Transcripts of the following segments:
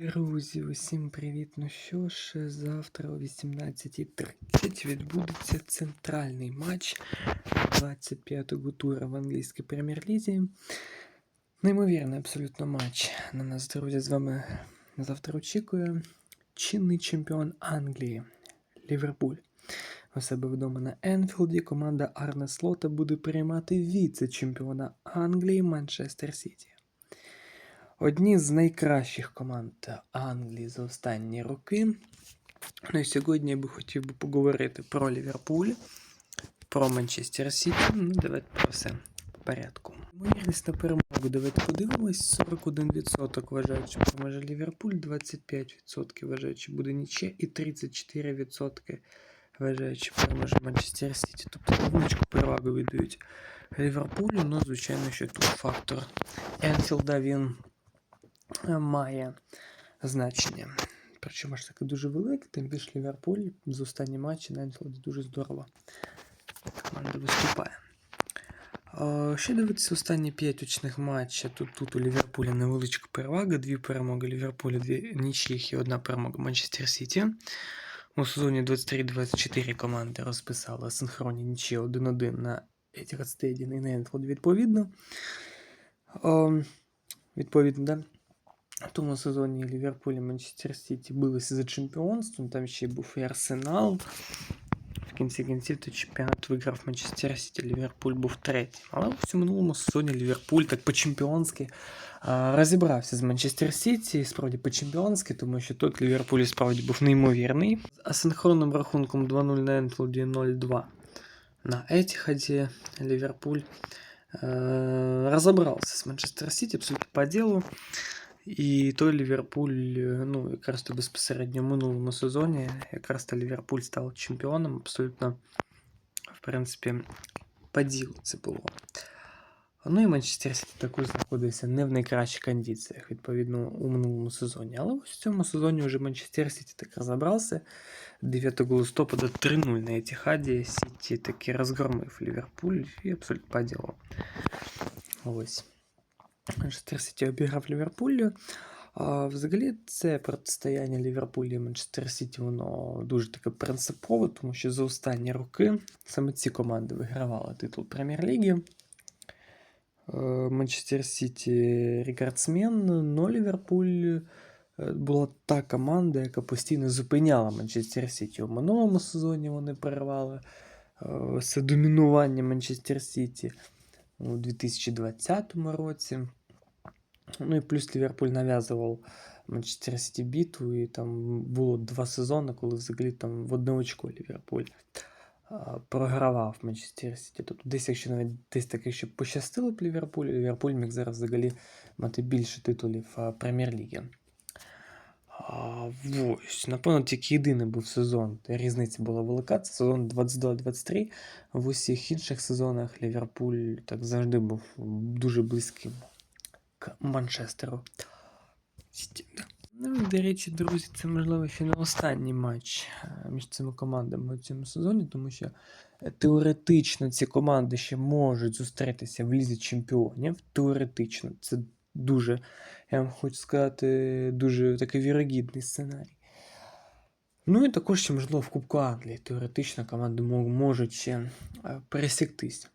Друзі, усім привіт! Ну що ж, завтра о 18.30 відбудеться центральний матч 25-го тура в англійській прем'єр-лізі. Неймовірний абсолютно матч на нас, друзі, з вами завтра очікує чинний чемпіон Англії Ліверпуль. У себе вдома на Енфілді команда Арне Слота буде приймати віце-чемпіона Англії Манчестер Сіті. Одні з найкращих команд Англії за останні роки. Ну і сьогодні я би хотів би поговорити про Ліверпуль, про Манчестер Сіті. Ну, давайте про все по порядку. Ймовірність на перемогу. Давайте подивимось. 41% вважають, що переможе Ліверпуль, 25% вважають, що буде ніче, і 34% вважають, що переможе Манчестер Сіті. Тобто невеличку перевагу віддають Ліверпулю. Ну, звичайно, що тут фактор Енфілда він має значення. Причому ж таки дуже велике, тим більше Ліверпуль з останні матчі на Енфілді дуже здорово. Команда виступає. Ще дивитися останні 5 очних матчів. Тут, тут у Ліверпуля невеличка перевага, дві перемоги Ліверпуля, дві нічиїх і одна перемога Манчестер Сіті. У сезоні 23-24 команди розписали синхронні нічі 1-1 на Stadium і на Енфілді відповідно. Е, Відповідно, да? В тому сезоні Ліверпуль і Манчестер Сіті билися за чемпіонство, там ще був і Арсенал. В кінці кінців той чемпіонат виграв Манчестер Сіті, Ліверпуль був третім. Але в цьому минулому сезоні Ліверпуль так по-чемпіонськи а, розібрався з Манчестер Сіті, справді по-чемпіонськи, тому що тут Ліверпуль справді був неймовірний. З асинхронним рахунком 2-0 на Енфілді 0-2 на Етіхаді Ліверпуль е, розібрався з Манчестер Сіті абсолютно по ділу. І той Ліверпуль, е, ну, якраз то безпосередньо в минулому сезоні, якраз то Ліверпуль став чемпіоном, абсолютно, в принципі, по ділу це було. Ну і Манчестер Сіті також знаходився не в найкращих кондиціях, відповідно, у минулому сезоні. Але ось в цьому сезоні вже Манчестер Сіті так розібрався. 9 листопада 3-0 на Етіхаді. Сіті таки розгромив Ліверпуль і абсолютно по ділу. Ось. Манчестер Сіті обіграв Ліверпуль. Взагалі, це протистояння Ліверпулю і Манчестер Сіті, воно дуже таке принципове, тому що за останні роки саме ці команди вигравали титул Прем'єр-ліги. Е, Манчестер Сіті рекордсмен, но Ліверпуль е, була та команда, яка постійно зупиняла Манчестер Сіті. У минулому сезоні вони перервали це домінування Манчестер Сіті у 2020 році. Ну і плюс Ліверпуль нав'язував Манчестер Сіті бітву, і там було два сезони, коли взагалі там в одне очко Ліверпуль програвав Манчестер Сіті. Тобто десь, якщо навіть десь таке, що пощастило б Ліверпулю, Ліверпуль міг зараз взагалі мати більше титулів Прем'єр-ліги. Ось, напевно, тільки єдиний був сезон. Різниця була велика. Це сезон 22-23. В усіх інших сезонах Ліверпуль так завжди був дуже близьким к Манчестеру. Ну, до речі, друзі, це можливо ще не останній матч е, між цими командами у цьому сезоні, тому що е, теоретично ці команди ще можуть зустрітися в лізі чемпіонів. Теоретично, це дуже, я вам хочу сказати, дуже такий вірогідний сценарій. Ну і також ще, можливо, в Кубку Англії теоретично команди можуть ще е, пересіктись.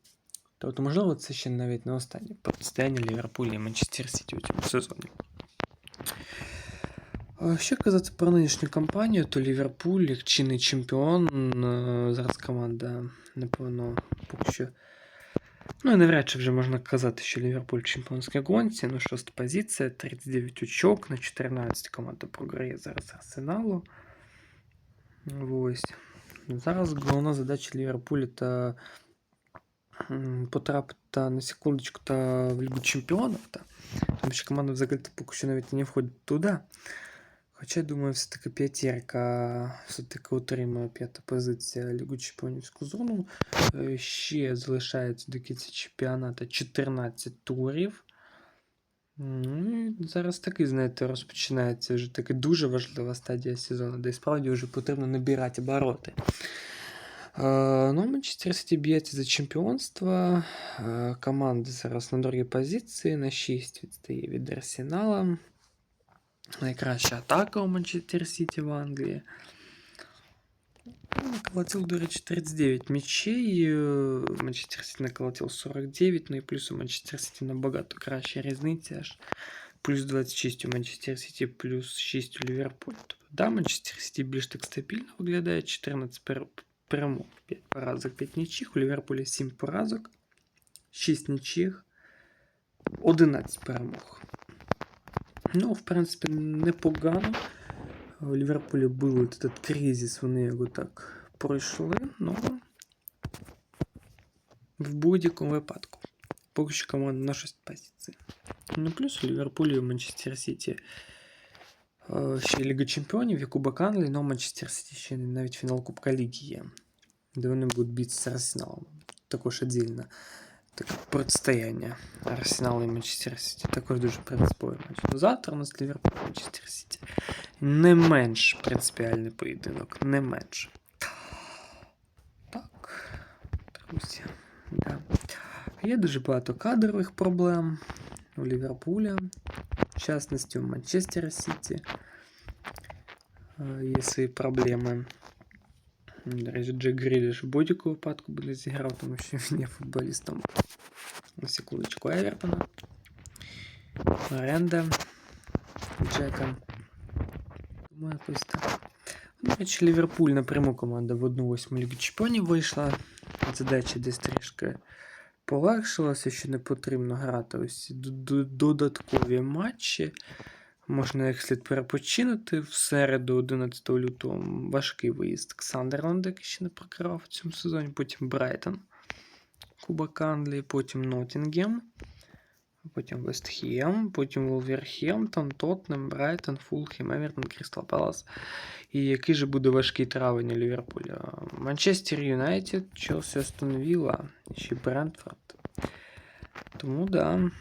Тобто, можливо, це ще навіть не останнє протистояння Ліверпуля і Манчестер Сіті у цьому сезоні. А Що казати про нинішню кампанію, то Ліверпуль, як чинний чемпіон, е, зараз команда, напевно, поки що. Ну, і навряд чи вже можна казати, що Ліверпуль в чемпіонській гонці. Ну, шоста позиція, 39 очок на 14 команда програє зараз Арсеналу. Ось. Зараз головна задача Ліверпуля та м, потрапити на секундочку та в Лігу Чемпіонів. Та, тому що команда взагалі поки що навіть не входить туди. Хоча, я думаю, все-таки п'ятірка все-таки отримує п'ята позиція Лігу Чемпіонівську зону. Е, Ще залишається до кінця чемпіонату 14 турів. Ну, і зараз такий, знаєте, розпочинається вже таки дуже важлива стадія сезону, де справді вже потрібно набирати обороти. Е, Ну, Манчестер Сіті б'ється за чемпіонство. Е, Команда зараз на другій позиції, на 6 відстає від Арсенала. Найкраща атака у Манчестер Сіті в Англії. Ну, Наколотил, до речі, 39 м'ячей. е, Манчестер Сіті наколотил 49, ну і плюс у Манчестер Сіті набагато краща різниця аж. Плюс 26 у Манчестер Сіті, плюс 6 у Ліверпулі. Тобто, да, Манчестер Сіті більш так стабільно виглядає. 14 пер- перемог, 5 поразок, 5 нічих. У Ліверпулі 7 поразок, 6 нічих, 11 перемог. Ну, в принципі, непогано. У Ліверпулі був от этот кризис, вони його так пройшли, ну в будь-якому випадку. Поки що команда на 6 позицій. Ну, плюс у Ліверпулі і Манчестер Сіті ще Ліга Чемпіонів, і Кубок Англії, але Манчестер Сіті ще навіть фінал Кубка Ліги є, де вони будуть битися з Арсеналом. Також віддільно таке протистояння Арсенал і Манчестер Сіті. Також дуже принциповий матч. Ну, завтра у нас Ліверпуль Манчестер Сіті. Не менш принципіальний поєдинок, не менш. Так, друзі. Да. Є дуже багато кадрових проблем у Ліверпуля, в частності у Манчестера Сіті. Е, Є свої проблеми. До речі, Джек Гріліш в будь-якому випадку буде зіграв, тому що він є футболістом. На секундочку Евертона. Оренда Джека. Тому якось так. До речі, Ліверпуль напряму команда в 1-8 Ліги Чемпіонів вийшла. Задача десь трішки полегшилася, що не потрібно грати ось додаткові матчі. Можна як слід перепочинути. В середу, 11 лютого, важкий виїзд Ксандерланд, який ще не прокривав в цьому сезоні, потім Брайтон, Кубок Англії, потім Ноттінгем, потім Вестхем, потім Волверхемптон, Тоттенем, Брайтон, Фулхем, Евертон, Крістал Палас. І який же буде важкий травень Ліверпуля? Манчестер Юнайтед, Челсі Астон Вілла, ще Брентфорд. Тому да,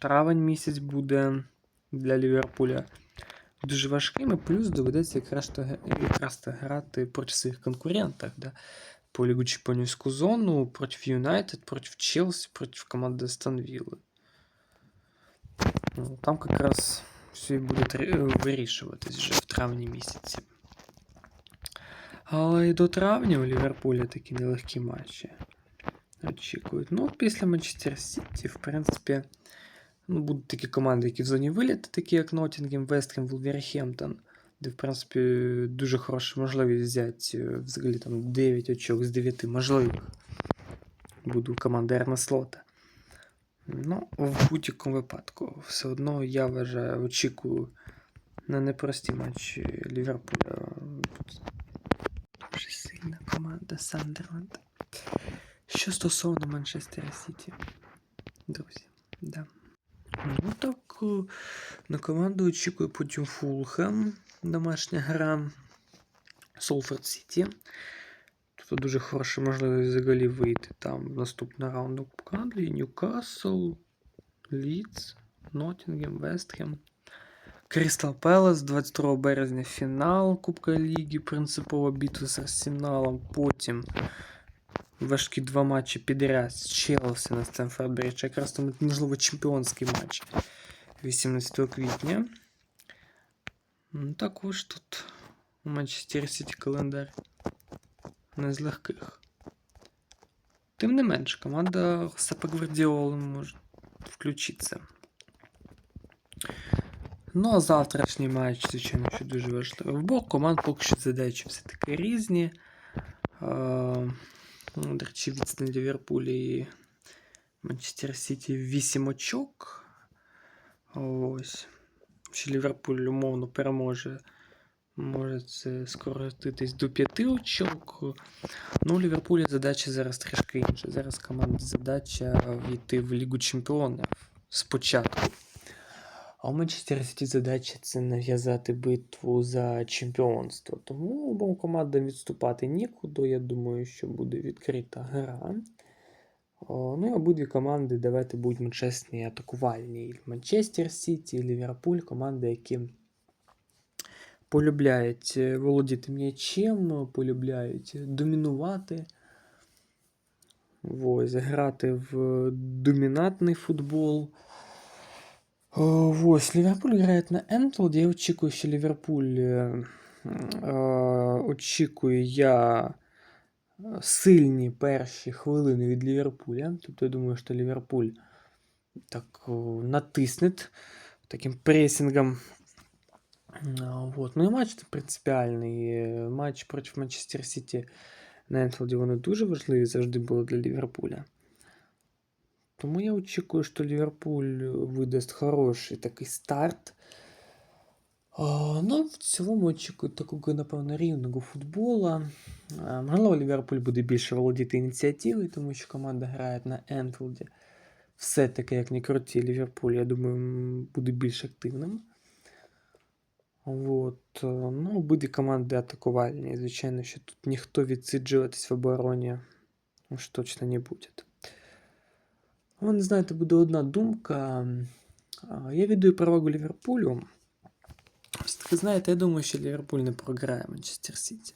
травень місяць буде для Ліверпуля дуже важким, і плюс доведеться якраз якраз грати проти своїх конкурентів. Да? По Лігу Чемпіонівську зону, проти Юнайтед, проти Челсі, проти команди Астон Вілли. Ну, Там якраз все і буде тр- вирішуватись вже в травні місяці. Але і до травня у Ліверпуля такі нелегкі матчі очікують. Ну, після Манчестер Сіті, в принципі, ну, будуть такі команди, які в зоні виліту, такі як Ноттінгем, Вестхем, Вулверхемптон, де, в принципі, дуже хороша можливість взяти е, взагалі там 9 очок з 9 можливих. Буде у команди Ерна Слота. Ну, в будь-якому випадку, все одно я вважаю, очікую на непрості матчі Ліверпуля. Дуже сильна команда Сандерленд. Що стосовно Манчестера Сіті, друзі, да. Ну так, е, на команду очікую потім Фулхем, домашня гра, Солфорд Сіті. Тут дуже хороша можливість взагалі вийти там в наступного раунду Кубка Англії, Ньюкасл, Лідс, Ноттінгем, Вестхем. Крістал Пелес 22 березня фінал Кубка Ліги, принципова битва з Арсеналом. Потім важкі два матчі підряд з Челсі на Стемфорд Бридж. Якраз там, можливо, чемпіонський матч 18 квітня. Ну, Також тут у Манчестер Сіті календар Не з легких. Тим не менш, команда Сапа Гвардіоли може включитися. Ну, а завтрашній матч, звичайно, що дуже важливий. В обох команд поки що задачі все-таки різні. Ну, До речі, відстань Ліверпулі і Манчестер Сіті 8 очок. Ось. Ще Ліверпуль умовно переможе. Може це скоротитись до 5 очок. Ну, у Ліверпуля задача зараз трішки інша. Зараз команда задача війти в Лігу Чемпіонів спочатку. А у Манчестер Сіті задача це нав'язати битву за чемпіонство. Тому обом командам відступати нікуди. Я думаю, що буде відкрита гра. О, ну і обидві команди, давайте будемо чесні, атакувальні. Манчестер Сіті, Ліверпуль команди, які полюбляють е, володіти м'ячем, полюбляють домінувати. Ось, грати в домінантний футбол. Ось, Ліверпуль грає на Енфілді. Я очікую, що Ліверпуль е, е, очікую я е, сильні перші хвилини від Ліверпуля. Тобто я думаю, що Ліверпуль так о, натисне таким пресингом. Вот. Ну і матч принципіальний. Матч проти Манчестер Сіті на Енфілді вони дуже важливі завжди були для Ліверпуля. Тому я очікую, що Ліверпуль видасть хороший такий старт. А, Ну, в цілому очікую такого, напевно, рівного футбола. А, Можливо, Ліверпуль буде більше володіти ініціативою, тому що команда грає на Енфілді. Все-таки, як не круті, Ліверпуль, я думаю, буде більш активним. Вот. е, Ну, обидві команди атакувальні. Звичайно, що тут ніхто відсиджуватись в обороні уж точно не буде. У мене, знаєте, буде одна думка. А, Я віддаю перевагу Ліверпулю. Ось таки, знаєте, я думаю, що Ліверпуль не програє Манчестер Сіті.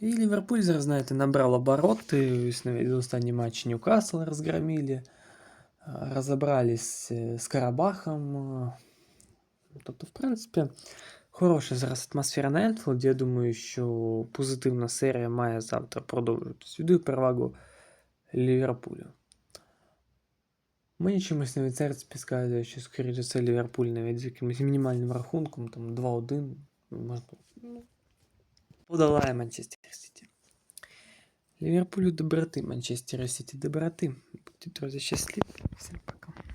І Ліверпуль зараз, знаєте, набрав обороти. Ось навіть останній матч Ньюкасл розгромили. а, Розібрались е, з Карабахом. Тобто, в принципі, хороша зараз атмосфера на Енфілді. Я думаю, що позитивна серія має завтра продовжуватись. Віддаю перевагу Ліверпулю. Мені чимось навіть серце підказує, що скоріше це Ліверпуль навіть з якимось мінімальним рахунком, там 2-1, можна, подолає Манчестер Сіті. Ліверпулю доброти, Манчестер Сіті доброти. Будьте, друзі, щасливі. Всім пока.